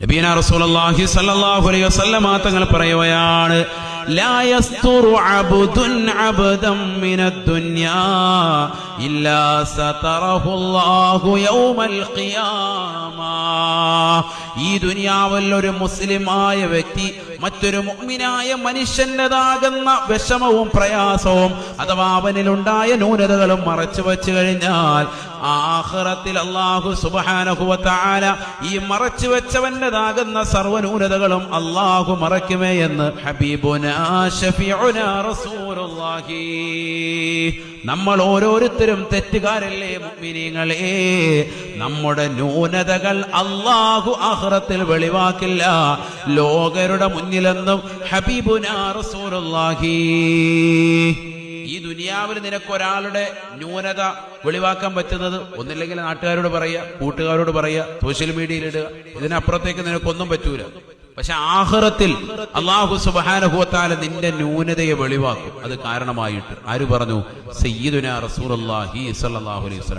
നബീന റസൂലുള്ളാഹി സ്വല്ലല്ലാഹു അലൈഹി വസല്ലമ തങ്ങൾ പറയുകയാണ് ലാ യസ്തുറു അബ്ദുൻ അബ്ദൻ മിനദ് ദുനിയാ ഇല്ലാ സതറഹുല്ലാഹു യൗമൽ ഖിയാമ. ഈ ദുനിയാവിൽ ഒരു മുസ്ലിമായ വ്യക്തി മറ്റൊരു മുഅ്മിനായ മനുഷ്യന്റേതാകുന്ന വിഷമവും പ്രയാസവും അഥവാ അവനിലുണ്ടായ ന്യൂനതകളും മറച്ചു വെച്ചു കഴിഞ്ഞാൽ ആഹ്റത്തിൽ അള്ളാഹു തആല ഈ മറച്ചു വെച്ചവന്റേതാകുന്ന സർവന്യൂനതകളും അള്ളാഹു മറയ്ക്കുമേ എന്ന് ഹബീബുന ഷഫീഉന റസൂലുള്ളാഹി. നമ്മൾ ഓരോരുത്തരും തെറ്റുകാരല്ലേ മുഅ്മിനീങ്ങളെ? നമ്മുടെ ന്യൂനതകൾ അള്ളാഹു അഹ്റത്തിൽ വെളിവാക്കില്ല. ലോകരുടെ മുന്നിലെന്നും ഹബീബുനാ റസൂലുള്ളാഹി. ഈ ദുനിയാവിൽ നിനക്കൊരാളുടെ ന്യൂനത വെളിവാക്കാൻ പറ്റുന്നത് ഒന്നില്ലെങ്കിൽ നാട്ടുകാരോട് പറയുക കൂട്ടുകാരോട് പറയുക സോഷ്യൽ മീഡിയയിൽ ഇടുക. ഇതിനപ്പുറത്തേക്ക് നിനക്കൊന്നും പറ്റൂല. പക്ഷെ ആഹ്റത്തിൽ അള്ളാഹു സുബാനുഭവത്താല നിന്റെ ന്യൂനതയെ വെളിവാക്കും. അത് കാരണമായിട്ട്. ആര് പറഞ്ഞു? സയ്യിദുന റസൂലുള്ളാഹി സ്വല്ലല്ലാഹു അലൈഹി